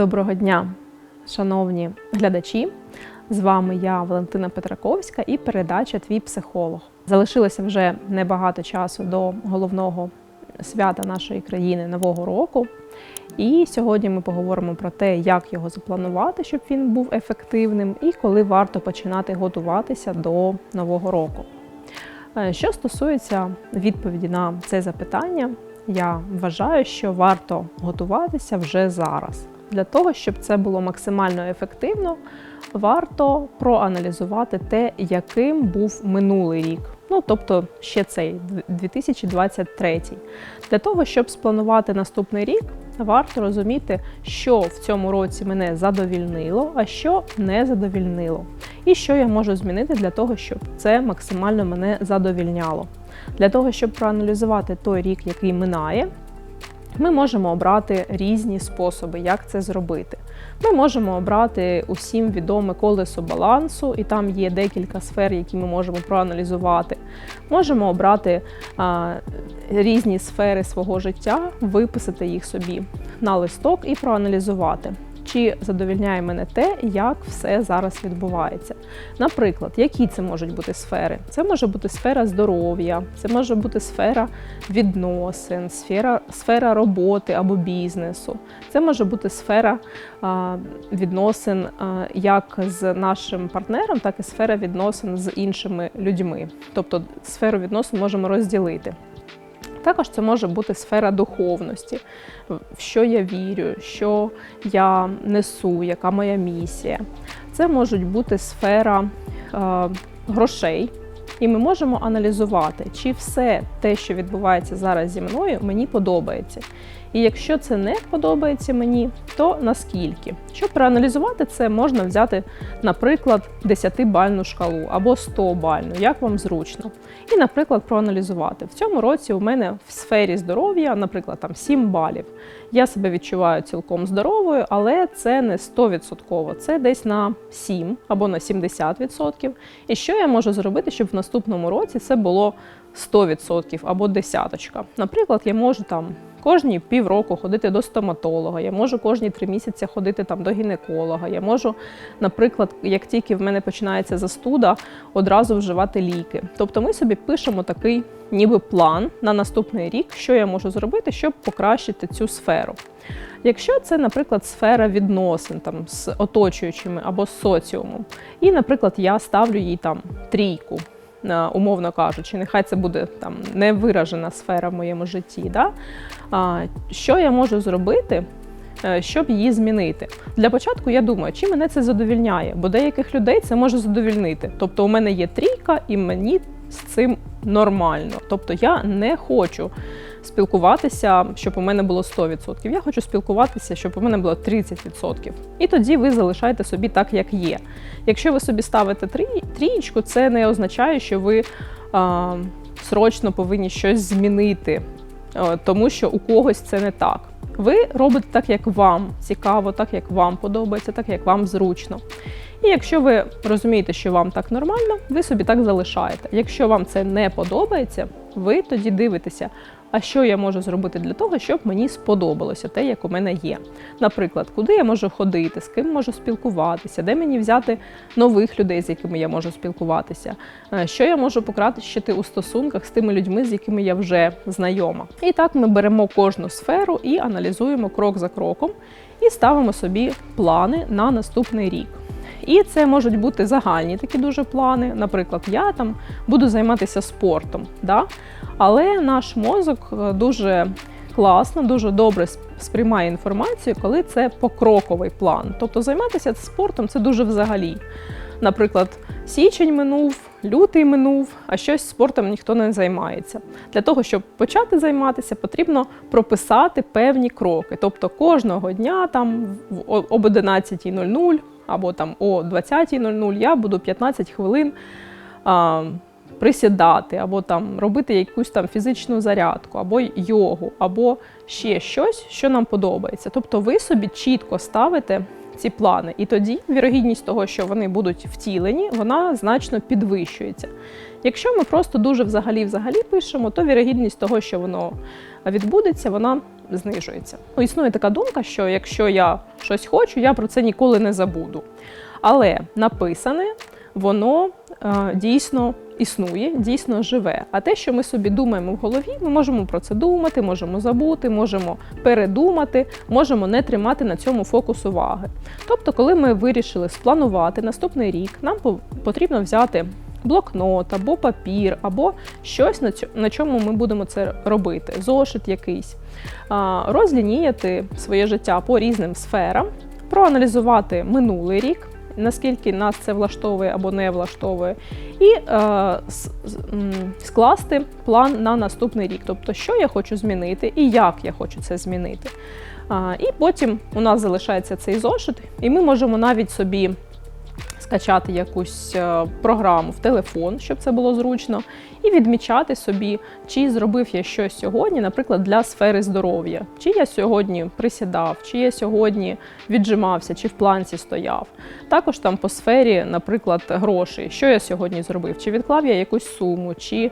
Доброго дня, шановні глядачі! З вами я, Валентина Петраковська, і передача Твій психолог. Залишилося вже небагато часу до головного свята нашої країни Нового року. І сьогодні ми поговоримо про те, як його запланувати, щоб він був ефективним, і коли варто починати готуватися до нового року. Е, Що стосується відповіді на це запитання, я вважаю, що варто готуватися вже зараз. Для того, щоб це було максимально ефективно, варто проаналізувати те, яким був минулий рік. Ну, тобто ще цей 2023. Для того, щоб спланувати наступний рік, варто розуміти, що в цьому році мене задовільнило, а що не задовільнило. І що я можу змінити для того, щоб це максимально мене задовільняло. Для того, щоб проаналізувати той рік, який минає, ми можемо обрати різні способи, як це зробити. Ми можемо обрати усім відоме колесо балансу, і там є декілька сфер, які ми можемо проаналізувати. Можемо обрати а, різні сфери свого життя, виписати їх собі на листок і проаналізувати. Чи задовільняє мене те, як все зараз відбувається? Наприклад, які це можуть бути сфери? Це може бути сфера здоров'я, це може бути сфера відносин, сфера, сфера роботи або бізнесу. Це може бути сфера а, відносин а, як з нашим партнером, так і сфера відносин з іншими людьми. Тобто сферу відносин можемо розділити. Також це може бути сфера духовності, в що я вірю, що я несу, яка моя місія. Це можуть бути сфера е, грошей, і ми можемо аналізувати, чи все те, що відбувається зараз зі мною, мені подобається. І якщо це не подобається мені, то наскільки? Щоб проаналізувати це, можна взяти, наприклад, 10-бальну шкалу або 100-бальну, як вам зручно. І, наприклад, проаналізувати. В цьому році у мене в сфері здоров'я, наприклад, там 7 балів. Я себе відчуваю цілком здоровою, але це не 100%, це десь на 7 або на 70%. І що я можу зробити, щоб в наступному році це було 100% або десяточка. Наприклад, я можу там кожні півроку ходити до стоматолога, я можу кожні три місяці ходити там до гінеколога. Я можу, наприклад, як тільки в мене починається застуда, одразу вживати ліки. Тобто ми собі пишемо такий ніби план на наступний рік, що я можу зробити, щоб покращити цю сферу. Якщо це, наприклад, сфера відносин там з оточуючими або з соціумом, і, наприклад, я ставлю їй там трійку. Е, Умовно кажучи, нехай це буде там невиражена сфера в моєму житті. Да? Що я можу зробити, е, щоб її змінити? Для початку я думаю, чи мене це задовільняє, бо деяких людей це може задовільнити. Тобто, у мене є трійка, і мені з цим нормально. Тобто я не хочу спілкуватися, щоб у мене було 100%. Я хочу спілкуватися, щоб у мене було 30%. І тоді ви залишаєте собі так, як є. Якщо ви собі ставите трієчку, це не означає, що ви а, срочно повинні щось змінити, а, тому що у когось це не так. Ви робите так, як вам цікаво, так як вам подобається, так як вам зручно. І якщо ви розумієте, що вам так нормально, ви собі так залишаєте. Якщо вам це не подобається, ви тоді дивитеся, а що я можу зробити для того, щоб мені сподобалося те, як у мене є. Наприклад, куди я можу ходити, з ким можу спілкуватися, де мені взяти нових людей, з якими я можу спілкуватися, е, що я можу покращити у стосунках з тими людьми, з якими я вже знайома. І так ми беремо кожну сферу і аналізуємо крок за кроком, і ставимо собі плани на наступний рік. І це можуть бути загальні такі дуже плани. Наприклад, я там буду займатися спортом. Да? Але наш мозок е, дуже класно, дуже добре сприймає інформацію, коли це покроковий план. Тобто займатися спортом це дуже взагалі. Наприклад, січень минув, лютий минув, а щось спортом ніхто не займається. Для того, щоб почати займатися, потрібно прописати певні кроки. Тобто кожного дня там об 11.00 або там о 20.00 я буду 15 хвилин а, присідати, або там робити якусь там фізичну зарядку, або йогу, або ще щось, що нам подобається. Тобто ви собі чітко ставите ці плани. І тоді вірогідність того, що вони будуть втілені, вона значно підвищується. Якщо ми просто дуже взагалі взагалі пишемо, то вірогідність того, що воно відбудеться, вона знижується. Ну, Існує така думка, що якщо я щось хочу, я про це ніколи не забуду. Але написане, воно е, дійсно існує, дійсно живе. А те, що ми собі думаємо в голові, ми можемо про це думати, можемо забути, можемо передумати, можемо не тримати на цьому фокус уваги. Тобто, коли ми вирішили спланувати наступний рік, нам по- потрібно взяти блокнот або папір, або щось на чому ми будемо це робити, зошит якийсь, розлініяти своє життя по різним сферам, проаналізувати минулий рік. Наскільки нас це влаштовує або не влаштовує, і е, скласти план на наступний рік. Тобто, що я хочу змінити і як я хочу це змінити. А, і потім у нас залишається цей зошит, і ми можемо навіть собі скачати якусь е, програму в телефон, щоб це було зручно, і відмічати собі, чи зробив я щось сьогодні, наприклад, для сфери здоров'я, чи я сьогодні присідав, чи я сьогодні віджимався, чи в планці стояв. Також там по сфері, наприклад, грошей, що я сьогодні зробив, чи відклав я якусь суму, чи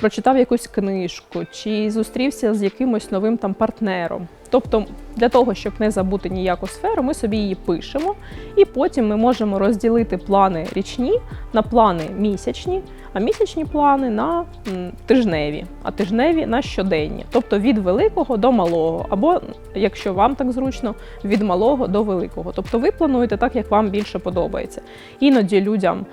прочитав якусь книжку, чи зустрівся з якимось новим там партнером. Тобто, для того, щоб не забути ніяку сферу, ми собі її пишемо, і потім ми можемо розділити плани річні на плани місячні, а місячні плани на тижневі, а тижневі на щоденні. Тобто від великого до малого, або якщо вам так зручно, від малого до великого. Тобто ви плануєте так, як вам більше подобається. Іноді людям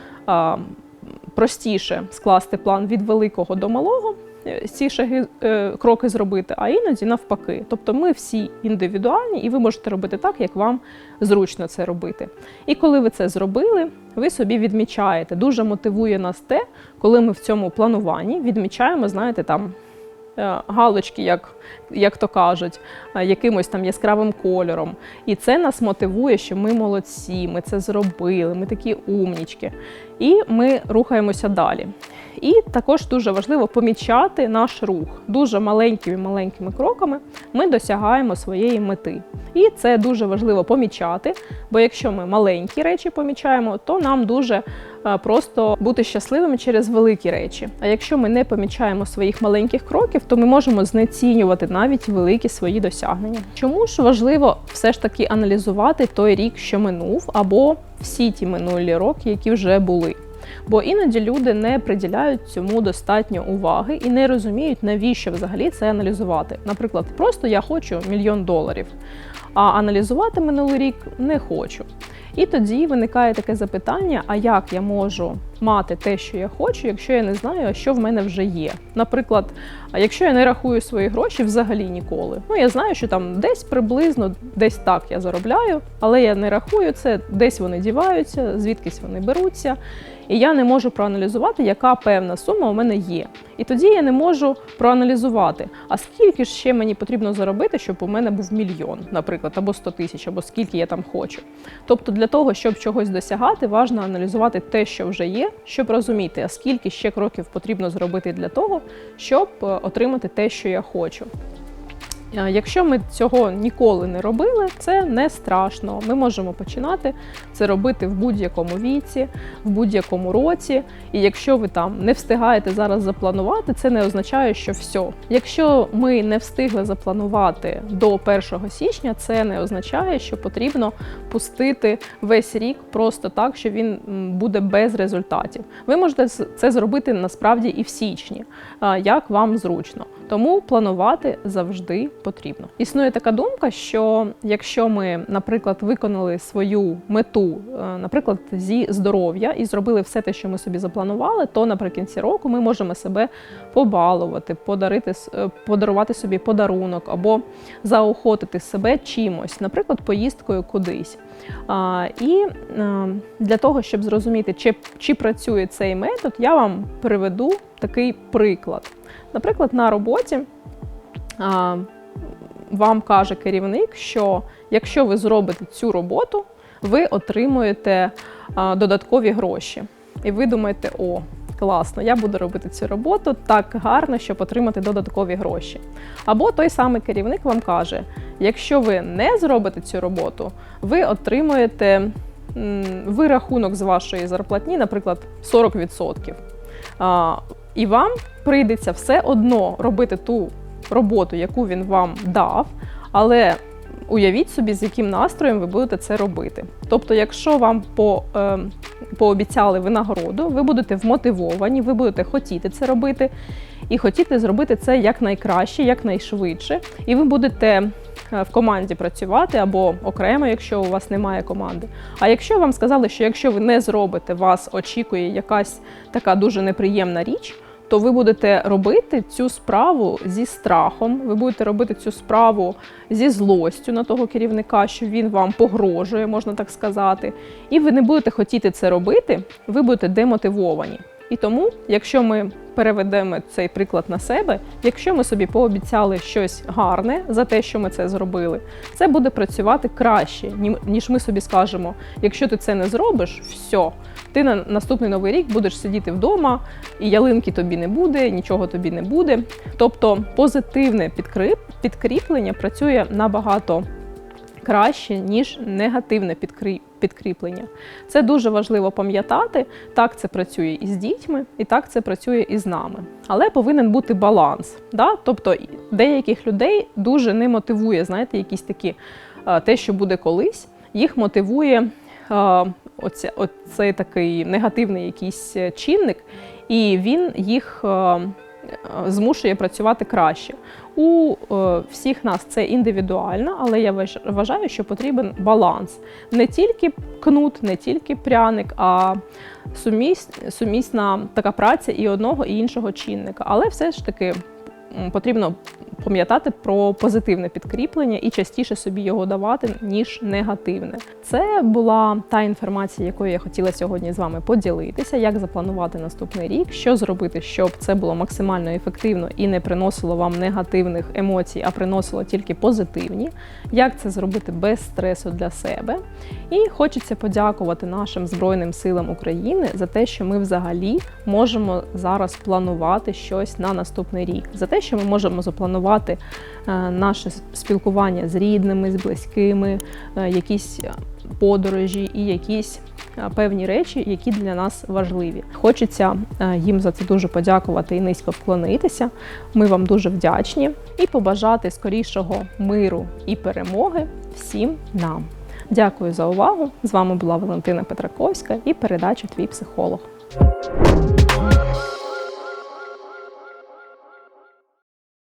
простіше скласти план від великого до малого. е, Ці шаги е, кроки зробити, а іноді навпаки. Тобто ми всі індивідуальні, і ви можете робити так, як вам зручно це робити. І коли ви це зробили, ви собі відмічаєте. Дуже мотивує нас те, коли ми в цьому плануванні відмічаємо, знаєте, там галочки, як, як то кажуть, е, якимось там яскравим кольором. І це нас мотивує, що ми молодці, ми це зробили, ми такі умнічки. І ми рухаємося далі. І також дуже важливо помічати наш рух. Дуже маленькими маленькими кроками ми досягаємо своєї мети. І це дуже важливо помічати, бо якщо ми маленькі речі помічаємо, то нам дуже е, просто бути щасливими через великі речі. А якщо ми не помічаємо своїх маленьких кроків, то ми можемо знецінювати навіть великі свої досягнення. Чому ж важливо все ж таки аналізувати той рік, що минув, або всі ті минулі роки, які вже були? Бо іноді люди не приділяють цьому достатньо уваги і не розуміють, навіщо взагалі це аналізувати. Наприклад, просто я хочу мільйон доларів, а аналізувати минулий рік не хочу. І тоді виникає таке запитання: а як я можу мати те, що я хочу, якщо я не знаю, що в мене вже є? Наприклад, якщо я не рахую свої гроші взагалі ніколи. Ну я знаю, що там десь приблизно десь так я заробляю, але я не рахую це, десь вони діваються, звідкись вони беруться. І я не можу проаналізувати, яка певна сума у мене є. І тоді я не можу проаналізувати, а скільки ж ще мені потрібно заробити, щоб у мене був мільйон, наприклад, або 100 тисяч, або скільки я там хочу. Тобто, для того, щоб чогось досягати, важливо аналізувати те, що вже є, щоб розуміти, а скільки ще кроків потрібно зробити для того, щоб е, отримати те, що я хочу. Якщо ми цього ніколи не робили, це не страшно. Ми можемо починати це робити в будь-якому віці, в будь-якому році. І якщо ви там не встигаєте зараз запланувати, це не означає, що все. Якщо ми не встигли запланувати до 1 січня, це не означає, що потрібно пустити весь рік просто так, що він буде без результатів. Ви можете це зробити насправді і в січні, як вам зручно. Тому планувати завжди потрібно. Існує така думка, що якщо ми, наприклад, виконали свою мету, е, наприклад, зі здоров'я і зробили все те, що ми собі запланували, то наприкінці року ми можемо себе побалувати, подарити, е, подарувати собі подарунок або заохотити себе чимось, наприклад, поїздкою кудись. І для того, щоб зрозуміти, чи, чи працює цей метод, я вам приведу такий приклад. Наприклад, на роботі вам каже керівник, що якщо ви зробите цю роботу, ви отримуєте додаткові гроші. І ви думаєте, о, класно, я буду робити цю роботу так гарно, щоб отримати додаткові гроші. Або той самий керівник вам каже: Якщо ви не зробите цю роботу, ви отримуєте вирахунок з вашої зарплатні, наприклад, 40%. А, і вам прийдеться все одно робити ту роботу, яку він вам дав, але уявіть собі, з яким настроєм ви будете це робити. Тобто, якщо вам по, е, пообіцяли винагороду, ви будете вмотивовані, ви будете хотіти це робити, і хотіти зробити це якнайкраще, якнайшвидше, і ви будете е, в команді працювати або окремо, якщо у вас немає команди. А якщо вам сказали, що якщо ви не зробите, вас очікує якась така дуже неприємна річ, то ви будете робити цю справу зі страхом, ви будете робити цю справу зі злостю на того керівника, що він вам погрожує, можна так сказати, і ви не будете хотіти це робити, ви будете демотивовані. І тому, якщо ми переведемо цей приклад на себе, якщо ми собі пообіцяли щось гарне за те, що ми це зробили, це буде працювати краще, ніж ми собі скажемо, якщо ти це не зробиш, все, ти на наступний новий рік будеш сидіти вдома, і ялинки тобі не буде, нічого тобі не буде. Тобто позитивне підкріп, підкріплення працює набагато краще, ніж негативне підкрі- підкріплення. Це дуже важливо пам'ятати. Так це працює і з дітьми, і так це працює і з нами. Але повинен бути баланс. Да? Тобто деяких людей дуже не мотивує, знаєте, якісь такі е, те, що буде колись, їх мотивує. Оце, оцей такий негативний якийсь е, чинник, і він їх е, е, змушує працювати краще. У всіх нас це індивідуально, але я вважаю, що потрібен баланс. Не тільки кнут, не тільки пряник, а сумісна така праця і одного, і іншого чинника. Але все ж таки потрібно пам'ятати про позитивне підкріплення і частіше собі його давати, ніж негативне. Це була та інформація, якою я хотіла сьогодні з вами поділитися, як запланувати наступний рік, що зробити, щоб це було максимально ефективно і не приносило вам негативних емоцій, а приносило тільки позитивні. Як це зробити без стресу для себе. І хочеться подякувати нашим Збройним силам України за те, що ми взагалі можемо зараз планувати щось на наступний рік, за те, що ми можемо запланувати е, наше спілкування з рідними, з близькими, е, якісь подорожі і якісь е, певні речі, які для нас важливі. Хочеться їм за це дуже подякувати і низько вклонитися. Ми вам дуже вдячні і побажати скорішого миру і перемоги всім нам. Дякую за увагу. З вами була Валентина Петраковська і передача Твій психолог.